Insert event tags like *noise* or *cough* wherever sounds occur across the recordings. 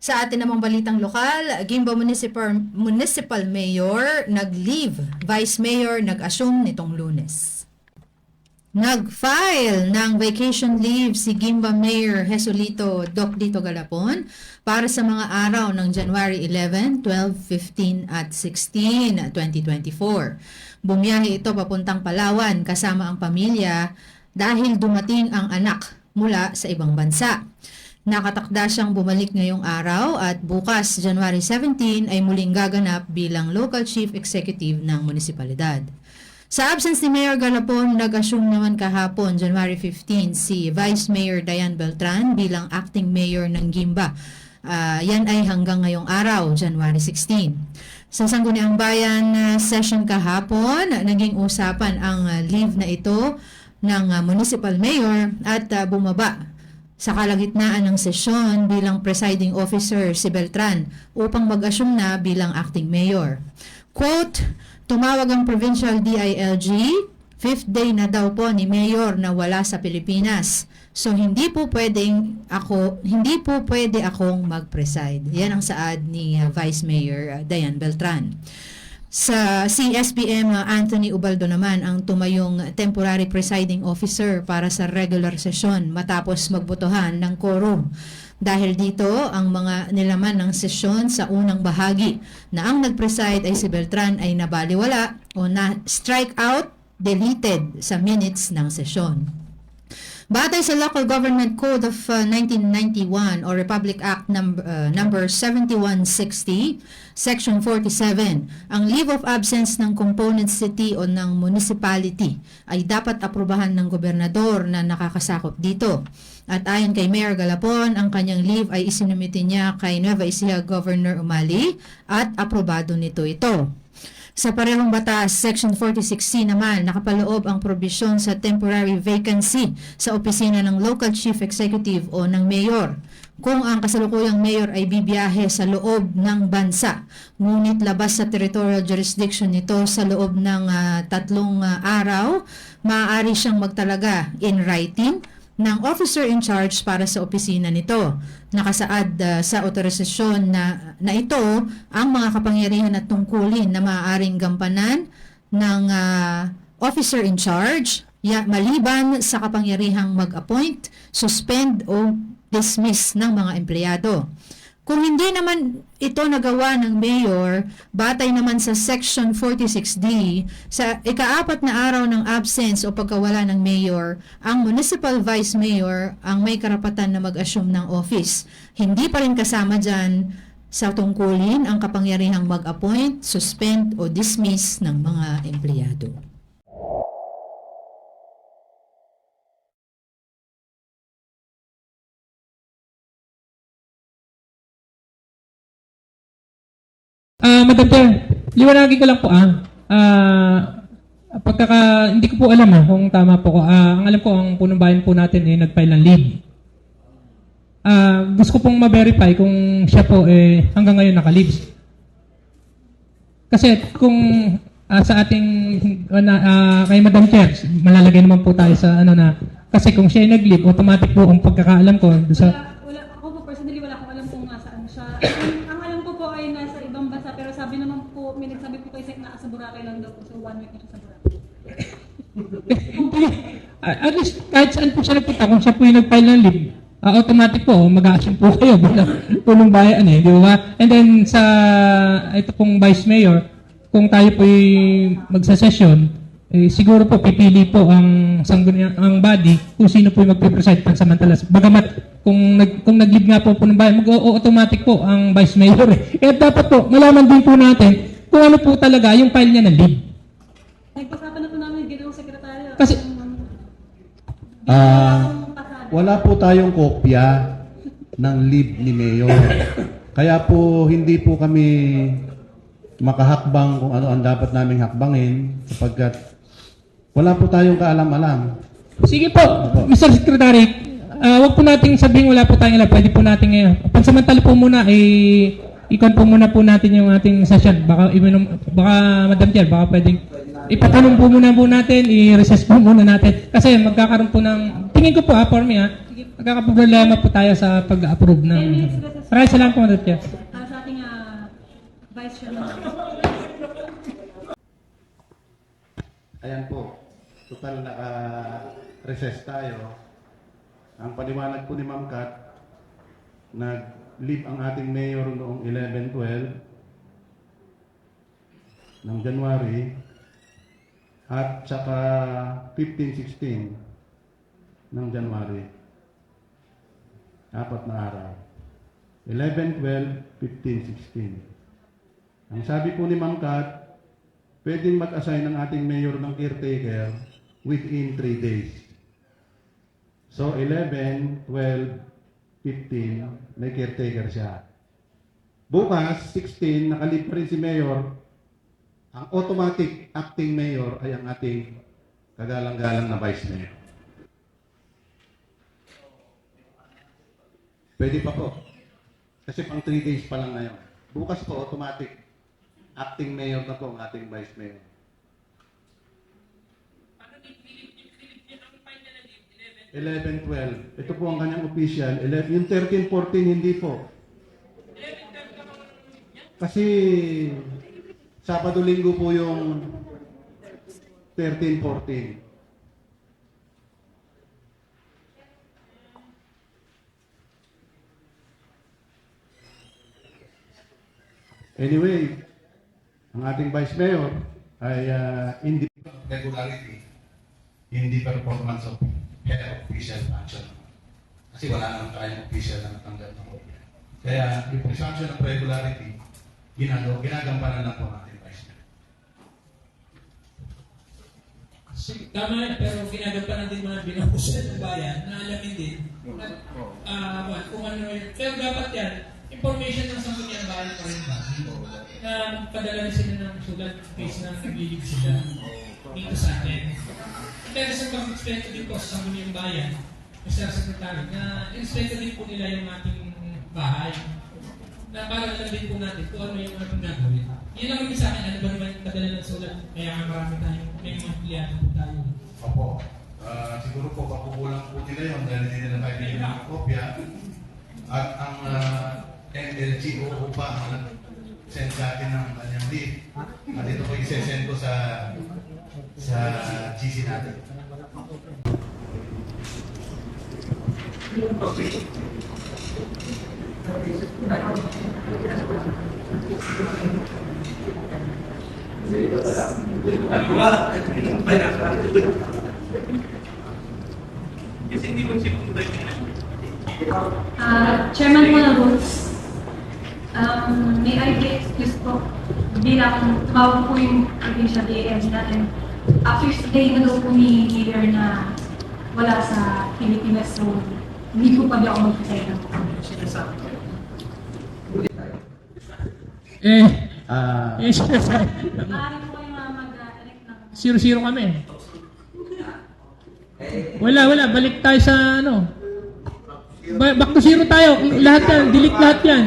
Sa atin namang balitang lokal, Gimba Municipal, Municipal Mayor nag-leave, Vice Mayor nag-assume nitong lunes. Nag-file ng vacation leave si Gimba Mayor Jesulito Doc Dito Galapon para sa mga araw ng January 11, 12, 15 at 16, 2024. Bumiyahe ito papuntang Palawan kasama ang pamilya dahil dumating ang anak mula sa ibang bansa. Nakatakda siyang bumalik ngayong araw at bukas, January 17, ay muling gaganap bilang local chief executive ng munisipalidad. Sa absence ni Mayor Galapon, nag-assume naman kahapon, January 15, si Vice Mayor Diane Beltran bilang acting mayor ng Gimba. Ah, yan ay hanggang ngayong araw, January 16. Sa Sangguniang Bayan ah, session kahapon, naging usapan ang ah, leave na ito ng municipal mayor at ah, bumaba sa kalagitnaan ng sesyon bilang presiding officer si Beltran upang mag-assume na bilang acting mayor. Quote, tumawag ang provincial DILG, fifth day na daw po ni mayor na wala sa Pilipinas. So hindi po pwedeng ako, hindi po pwede akong mag-preside. Yan ang saad ni uh, Vice Mayor uh, Diane Beltran. Sa CSPM, uh, Anthony Ubaldo naman ang tumayong temporary presiding officer para sa regular session matapos magbotohan ng quorum. Dahil dito, ang mga nilaman ng sesyon sa unang bahagi na ang nag-preside ay si Beltran ay nabaliwala o na strike out, deleted sa minutes ng sesyon. Batay sa Local Government Code of uh, 1991 or Republic Act number, uh, number 7160, Section 47, ang leave of absence ng component city o ng municipality ay dapat aprubahan ng gobernador na nakakasakop dito. At ayon kay Mayor Galapon, ang kanyang leave ay isinumite niya kay Nueva Ecija Governor Umali at aprobado nito ito. Sa parehong batas, Section 46C naman, nakapaloob ang probisyon sa temporary vacancy sa opisina ng Local Chief Executive o ng Mayor. Kung ang kasalukuyang mayor ay bibiyahe sa loob ng bansa, ngunit labas sa territorial jurisdiction nito sa loob ng ah, tatlong ah, araw, maaari siyang magtalaga in writing ng officer in charge para sa opisina nito. Nakasaad uh, sa otorisasyon na, na ito ang mga kapangyarihan at tungkulin na maaaring gampanan ng uh, officer in charge ya, maliban sa kapangyarihang mag-appoint, suspend o dismiss ng mga empleyado. Kung hindi naman ito nagawa ng mayor, batay naman sa Section 46D, sa ikaapat na araw ng absence o pagkawala ng mayor, ang municipal vice mayor ang may karapatan na mag-assume ng office. Hindi pa rin kasama dyan sa tungkulin ang kapangyarihang mag-appoint, suspend o dismiss ng mga empleyado. Ah, Madam Chair, liwanagin ko lang po ah. Ah, pagkaka, hindi ko po alam ah, kung tama po ko. Ah, ang alam ko, ang punong bayan po natin ay nag-file ng leave. Ah, gusto ko pong ma-verify kung siya po eh hanggang ngayon naka-leave. Kasi kung ah, sa ating ah, na, kay Madam Chair, malalagay naman po tayo sa ano na kasi kung siya ay nag-leave, automatic po ang pagkakaalam ko doon sa Wala, wala, ako po personally wala akong alam kung nasaan siya. Ang, ang alam ko po ay nasa ibang bansa pero sabi naman po, may nagsabi po kay Sek na sa Boracay lang daw po. So one week na siya sa Boracay. Ah, at least kahit saan po siya nagpunta, kung siya po yung nag-file ng leave, ah, automatic po, mag-a-assume po *laughs* kayo bilang punong bayan eh, di ba? And then sa ito pong vice mayor, kung tayo po magsa-session, eh, siguro po pipili po ang sangguniang ang body kung sino po yung magpe-preside pansamantala. Bagamat kung nag kung nag-leave nga po punong bayan, mag-automatic po ang vice mayor eh. Kaya dapat po malaman din po natin kung ano po talaga yung file niya ng leave. Nagpasapan na po namin ginawang sekretaryo. Kasi- Ah, wala po tayong kopya ng leave ni Mayor. Kaya po hindi po kami makahakbang kung ano ang dapat naming hakbangin sapagkat wala po tayong kaalam-alam. Sige po, Mr. Secretary, ah wag po nating sabihin wala po tayong alam. Pwede po natin ngayon. Pansamantala po muna, eh, ikon po muna po natin yung ating session. Baka, iminom, baka Madam Chair, baka pwedeng ipatanong po muna po natin, i-recess po muna natin. Kasi magkakaroon po ng, tingin ko po ha, for me ha, Sige. magkakaproblema po tayo sa pag-approve ng... Maraming salamat po, Madam Chair. Ah, sa ating ah, Vice Chairman. Ayan po, total naka-recess tayo. Ang paliwanag po ni Ma'am Kat, nag-leave ang ating mayor noong 11-12 ng January at saka 15-16 ng January. Apat na araw. 11, 12, 15, 16. Ang sabi po ni Ma'am Kat, pwedeng mag-assign ng ating mayor ng caretaker within 3 days. So, 11, 12, 15, may caretaker siya. Bukas, 16, nakalip rin si mayor. Ang automatic acting mayor ay ang ating kagalang-galang na vice mayor. Pwede pa po. Kasi pang 3 days pa lang ngayon. Bukas po, automatic acting mayor na po ang ating vice mayor. Eleven, twelve. Ito po ang kanyang official. 11, yung 13, 14, hindi po. Kasi Sabado-Linggo po yung 13, 14. Anyway, ang ating Vice Mayor ay uh, hindi regularity, hindi performance of head official function. Kasi wala naman tayong official na natanggap ng kopya. Kaya yung presumption of regularity, ginagawa, ginagampanan lang po ng ating Vice Mayor. Si- Tama pero ginagampanan din mga binahusan ng bayan na alamin din ah uh, kung ano yun. Pero dapat yan, information ng sangguniang bayan pa rin ba? Na padala na sila ng sulat case na nagbilig sila dito sa atin. Pero sa pag-respeto din po sa sangguniang bayan, Mr. Secretary, na respeto din po nila yung ating bahay. Na para alam din po natin kung ano yung ating gagawin. Yun lang yung sa akin, ano ba naman yung padala ng sulat? Kaya nga marami tayong, may mga empleyado po tayo. Opo. Ah, siguro po pakukulang po nila yun dahil hindi nila tayo binigyan ng kopya. At ang uh, NLGO pa ang nag-send sa atin ng kanyang leave. At ito po isesend ko sa sa GC natin. Ah, Chairman Mona Roots, um, may I be excused po bilang tumawag po yung provincial AM natin. After today na daw po ni leader na wala sa Pilipinas, so hindi po di ako mag-present. Eh, Ah, eh, sinasabi. Maaari po kayo mga mag-elect ng Zero-zero kami. Wala, wala. Balik tayo sa ano. Ba- back to zero tayo. Lahat yan. Delete lahat yan.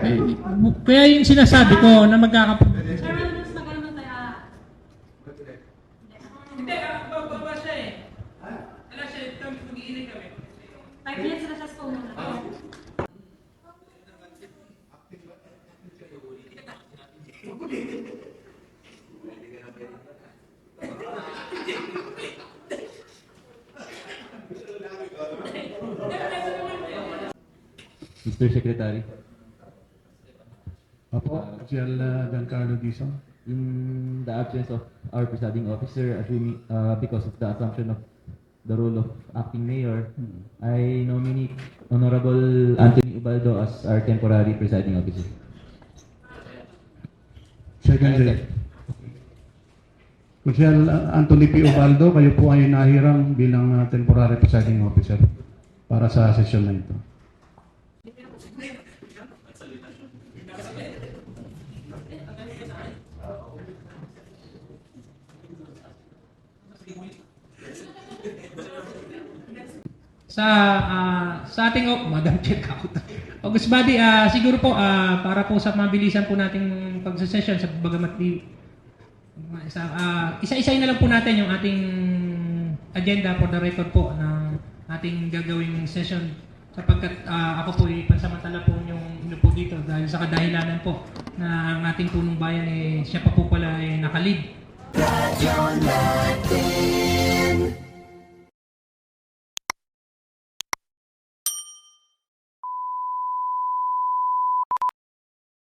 Eh, bu- kaya yung sinasabi ko na magkakap... Chairman Roots, magkano man tayo? ah, Hindi, ah, bababa siya eh. Wala siya, kami mag-iinit kami. Five minutes na siya sa phone Mr. Secretary, Opo, Sir uh, Giancarlo Dizon. in the absence of our presiding officer, assuming, uh, because of the assumption of the role of acting mayor, I nominate Honorable Anthony Ubaldo as our temporary presiding officer. Secondly. Sir Anthony P. Ubaldo, kayo po ay nahiram bilang uh, temporary presiding officer para sa sesyon na ito. Sa ah, sa ating oh, *laughs* Madam Check out. August Body, ah, siguro po ah, para po sa mabilisan po nating pagsa-session sa bagamat di isa, ah, isa-isayin na lang po natin yung ating agenda for the record po ng ating gagawing session sapagkat ah, ako po ay pansamantala po yung ano po dito dahil sa kadahilanan po na ang ating punong bayan eh siya pa po pala ay nakalid.